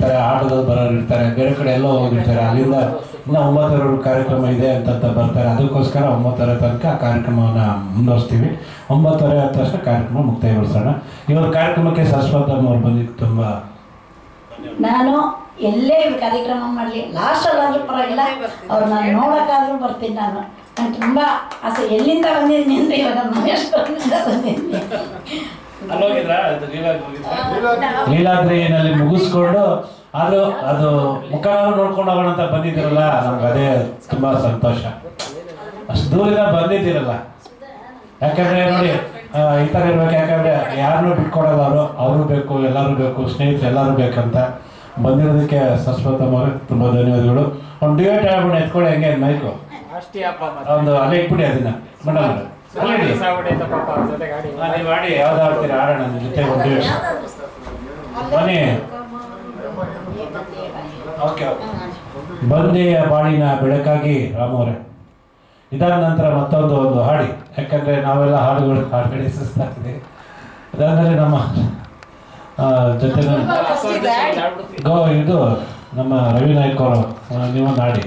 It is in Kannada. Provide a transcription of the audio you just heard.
ಇರ್ತಾರೆ ಆಟದ ಬರೋರು ಇರ್ತಾರೆ, ಬೇರೆ ಕಡೆ ಎಲ್ಲೋ ಹೋಗಿರ್ತಾರೆ, ಅಲ್ಲಿಂದ ಇನ್ನು ಒಂಬತ್ತರ ಕಾರ್ಯಕ್ರಮ ಇದೆ ಅಂತ ಬರ್ತಾರೆ. ಅದಕ್ಕೋಸ್ಕರ ಒಂಬತ್ತರ ತನಕ ಕಾರ್ಯಕ್ರಮವನ್ನು ಮುಂದುವರಿಸ್ತೀವಿ. ಒಂಬತ್ತರ ತಕ್ಷಣ ಕಾರ್ಯಕ್ರಮ ಮುಕ್ತಾಯಗೊಳಿಸೋಣ. ಇವರ ಕಾರ್ಯಕ್ರಮಕ್ಕೆ ಸರಸ್ವತಮ್ಮ ಅವ್ರು ಬಂದಿದ್ದು ತುಂಬ ನಾನು ಎಲ್ಲೇ ಕಾರ್ಯಕ್ರಮ ಮಾಡಲಿ ಲಾಸ್ಟಲ್ಲಾದರೂ ಪರವಾಗಿಲ್ಲ. ಅವ್ರು ನಾನು ನೋಡೋಕ್ಕಾದ್ರೂ ಬರ್ತೀನಿ ನಾನು. ನಾನು ತುಂಬ ಆಸೆ. ಎಲ್ಲಿಂದ ಬಂದಿದ್ದೀನಿ ಅಂದರೆ ಇವಾಗ ಮಹೇಶ್ವರದಿಂದ ಬಂದಿದ್ದೀನಿ. ಲೀಲಾದ್ರಿನಲ್ಲಿ ಮುಗಿಸ್ಕೊಂಡು ಅದು ಅದು ಮುಖಾನು ನೋಡ್ಕೊಂಡು ಹೋಗೋಣ ಅಂತ ಬಂದಿದ್ದೀರಲ್ಲ ನಮ್ಗೆ ಅದೇ ತುಂಬಾ ಸಂತೋಷ. ಅಷ್ಟು ದೂರದ ಬಂದಿದ್ದೀರಲ್ಲ. ಯಾಕಂದ್ರೆ ನೋಡಿ ಈ ಥರ ಇರ್ಬೇಕು ಯಾಕಂದ್ರೆ ಯಾರನ್ನೂ ಬಿಟ್ಕೊಡಲ್ಲ ಅವರು ಅವರು ಬೇಕು ಎಲ್ಲರೂ ಬೇಕು ಸ್ನೇಹಿತರು ಎಲ್ಲರೂ ಬೇಕಂತ ಬಂದಿರೋದಕ್ಕೆ ಸಶ್ವತ ಮಗ ತುಂಬ ಧನ್ಯವಾದಗಳು. ಒಂದು ಡಿವೇಟ್ ಆಗ್ಬಿಟ್ಟು ಎತ್ಕೊಳ್ಳಿ ಹೆಂಗೆ ಮೈಕು? ಅಷ್ಟೇ ಅಪ್ಪ ಮತ್ತೆ. ಒಂದು ಅಲ್ಲೇ ಇಟ್ಬಿಡಿ ಅದನ್ನ. ಮೇಡಮ್ ಇಡಿ. ಸಾವಡೆ ಅಂತ ಪಾಪ ಅವ್ರ ಜೊತೆ ಗಾಡಿ ಹಾ, ನೀವು ಆಡಿ. ಯಾವ್ದು ಆಡ್ತೀರಾ? ಆಡೋಣ ನಿಮ್ಮ ಜೊತೆ ಒಂದು ಬನ್ನಿ. ಓಕೆ ಬಂದೆಯ ಬಾಳಿನ ಬೆಳಕಾಗಿ ರಾಮೋರೆ ಇದಾದ ನಂತರ ಮತ್ತೊಂದು ಒಂದು ಹಾಡಿ. ಯಾಕಂದ್ರೆ ನಾವೆಲ್ಲ ಹಾಡುಗಳು ಹಾಡುಗಡೆ ಇದೆ ಇದಾದ್ಮೇಲೆ ನಮ್ಮ ಜೊತೆ ಗೋ ಇದು ನಮ್ಮ ರವಿ ನಾಯ್ಕ ಅವರು ನೀವೊಂದು ಹಾಡಿ.